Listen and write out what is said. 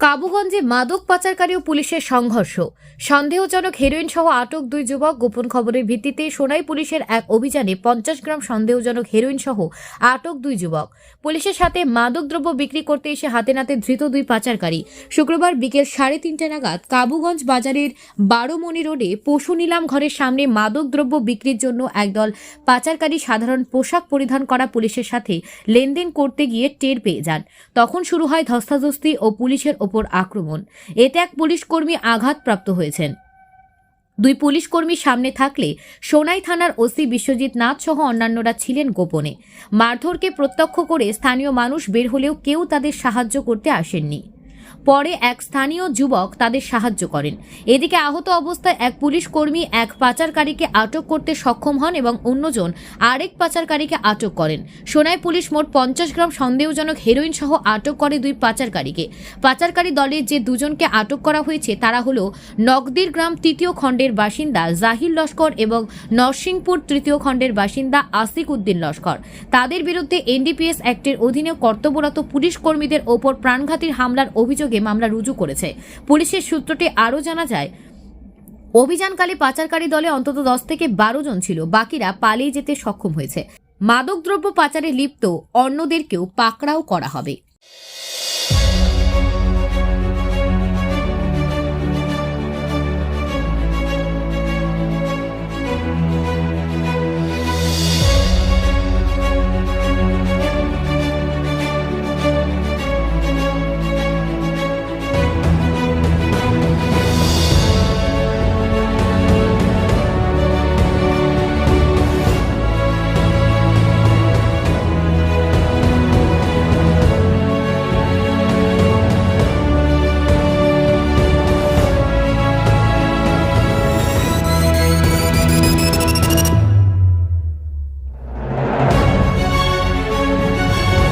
কাবুগঞ্জে মাদক পাচারকারী ও পুলিশের সংঘর্ষ। সন্দেহজনক হেরোইন সহ আটক দুই যুবক। গোপন খবরের ভিত্তিতে সোনাই পুলিশের এক অভিযানে পঞ্চাশ গ্রাম সন্দেহজনক হেরোইন সহ আটক দুই যুবক। পুলিশের সাথে মাদকদ্রব্য বিক্রি করতে এসে হাতে নাতে ধৃত দুই পাচারকারী। শুক্রবার বিকেল সাড়ে তিনটে নাগাদ কাবুগঞ্জ বাজারের বারোমণি রোডে পশু নিলাম ঘরের সামনে মাদকদ্রব্য বিক্রির জন্য একদল পাচারকারী সাধারণ পোশাক পরিধান করা পুলিশের সাথে লেনদেন করতে গিয়ে টের পেয়ে যান। তখন শুরু হয় ধস্তাধস্তি ও পুলিশের ওপর আক্রমণ। এতে এক পুলিশ কর্মী আঘাতপ্রাপ্ত হয়েছেন। দুই পুলিশ কর্মী সামনে থাকলে সোনাই থানার ওসি বিশ্বজিৎ নাথ সহ অন্যান্যরা ছিলেন গোপনে। মারধরকে প্রত্যক্ষ করে স্থানীয় মানুষ বের হলেও কেউ তাদের সাহায্য করতে আসেননি। পরে এক স্থানীয় যুবক তাদের সাহায্য করেন। এদিকে আহত অবস্থায় এক পুলিশ কর্মী এক পাচারকারীকে আটক করতে সক্ষম হন এবং অন্যজন আরেক পাচারকারীকে আটক করেন। সোনাই পুলিশ মোট পঞ্চাশ গ্রাম সন্দেহজনক হেরোইন সহ আটক করে দুই পাচারকারীকে। পাচারকারী দলের যে দুজনকে আটক করা হয়েছে তারা হলো নগদির গ্রাম তৃতীয় খণ্ডের বাসিন্দা জাহির লস্কর এবং নরসিংপুর তৃতীয় খণ্ডের বাসিন্দা আসিক উদ্দিন লস্কর। তাদের বিরুদ্ধে এনডিপিএস অ্যাক্টের অধীনে কর্তব্যরত পুলিশ কর্মীদের ওপর প্রাণঘাতীর হামলার অভিযোগে মামলা রুজু করেছে। পুলিশের সূত্রটি আরও জানা যায়, অভিযানকালে পাচারকারী দলে অন্তত দশ থেকে বারো জন ছিল। বাকিরা পালিয়ে যেতে সক্ষম হয়েছে। মাদকদ্রব্য পাচারে লিপ্ত, অন্যদেরকেও পাকড়াও করা হবে।